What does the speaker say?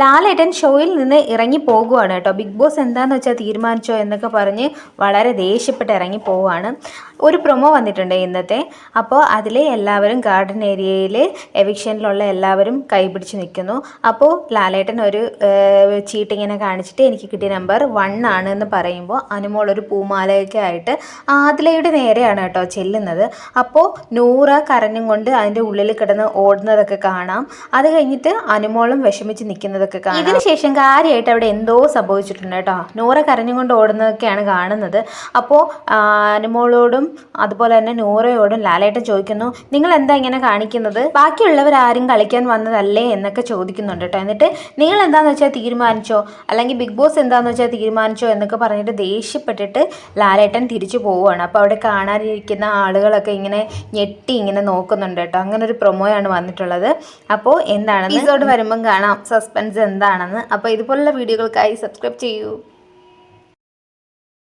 ലാലേട്ടൻ ഷോയിൽ നിന്ന് ഇറങ്ങി പോകുവാണ് കേട്ടോ. ബിഗ് ബോസ് എന്താണെന്ന് വെച്ചാൽ തീരുമാനിച്ചോ എന്നൊക്കെ പറഞ്ഞ് വളരെ ദേഷ്യപ്പെട്ട് ഇറങ്ങി പോവുകയാണ് ഒരു പ്രൊമോ വന്നിട്ടുണ്ട് ഇന്നത്തെ. അപ്പോൾ അതിൽ എല്ലാവരും ഗാർഡൻ ഏരിയയിൽ എവിക്ഷനിലുള്ള എല്ലാവരും കൈപിടിച്ച് നിൽക്കുന്നു അപ്പോൾ ലാലേട്ടൻ ഒരു ചീട്ടിങ്ങനെ കാണിച്ചിട്ട് എനിക്ക് കിട്ടിയ നമ്പർ വൺ ആണ് എന്ന് പറയുമ്പോൾ അനുമോൾ ഒരു പൂമാലയൊക്കെ ആയിട്ട് ആദിലയുടെ നേരെയാണ് കേട്ടോ ചെല്ലുന്നത്. അപ്പോൾ നൂറ കരഞ്ഞും കൊണ്ട് അതിന്റെ ഉള്ളിൽ കിടന്ന് ഓടുന്നതൊക്കെ കാണാം. അത് കഴിഞ്ഞിട്ട് അനുമോളും വിഷമിച്ച് നിൽക്കുന്നതൊക്കെ കാണാം. ഇതിനുശേഷം കാര്യമായിട്ട് അവിടെ എന്തോ സംഭവിച്ചിട്ടുണ്ട് കേട്ടോ. നൂറ കരഞ്ഞുകൊണ്ട് ഓടുന്നതൊക്കെയാണ് കാണുന്നത്. അപ്പോൾ അനുമോളോടും അതുപോലെ തന്നെ നൂറയോടും ലാലേട്ടൻ ചോദിക്കുന്നു നിങ്ങൾ എന്താ ഇങ്ങനെ കാണിക്കുന്നത്? ബാക്കിയുള്ളവർ ആരും കളിക്കാൻ വന്നതല്ലേ? എന്നൊക്കെ ചോദിക്കുന്നുണ്ട് കേട്ടോ. എന്നിട്ട് നിങ്ങൾ എന്താന്ന് വെച്ചാൽ തീരുമാനിച്ചോ? അല്ലെങ്കിൽ ബിഗ് ബോസ് എന്താന്ന് വെച്ചാൽ തീരുമാനിച്ചോ? എന്നൊക്കെ പറഞ്ഞിട്ട് ദേഷ്യപ്പെട്ടിട്ട് ലാലേട്ടൻ തിരിച്ചു പോവുകയാണ്. അപ്പോൾ അവിടെ കാണാനിരിക്കുന്ന ആളുകളൊക്കെ ഇങ്ങനെ ഞെട്ടി ഇങ്ങനെ നോക്കുന്നുണ്ട് കേട്ടോ. അങ്ങനെ ഒരു പ്രൊമോയാണ് വന്നിട്ടുള്ളത്. അപ്പോൾ എന്താണ് എപ്പിസോഡ് വരുമ്പം കാണാം. സസ്പെൻസ് എന്താണെന്ന്. അപ്പോൾ ഇതുപോലുള്ള വീഡിയോകൾക്കായി സബ്സ്ക്രൈബ് ചെയ്യൂ.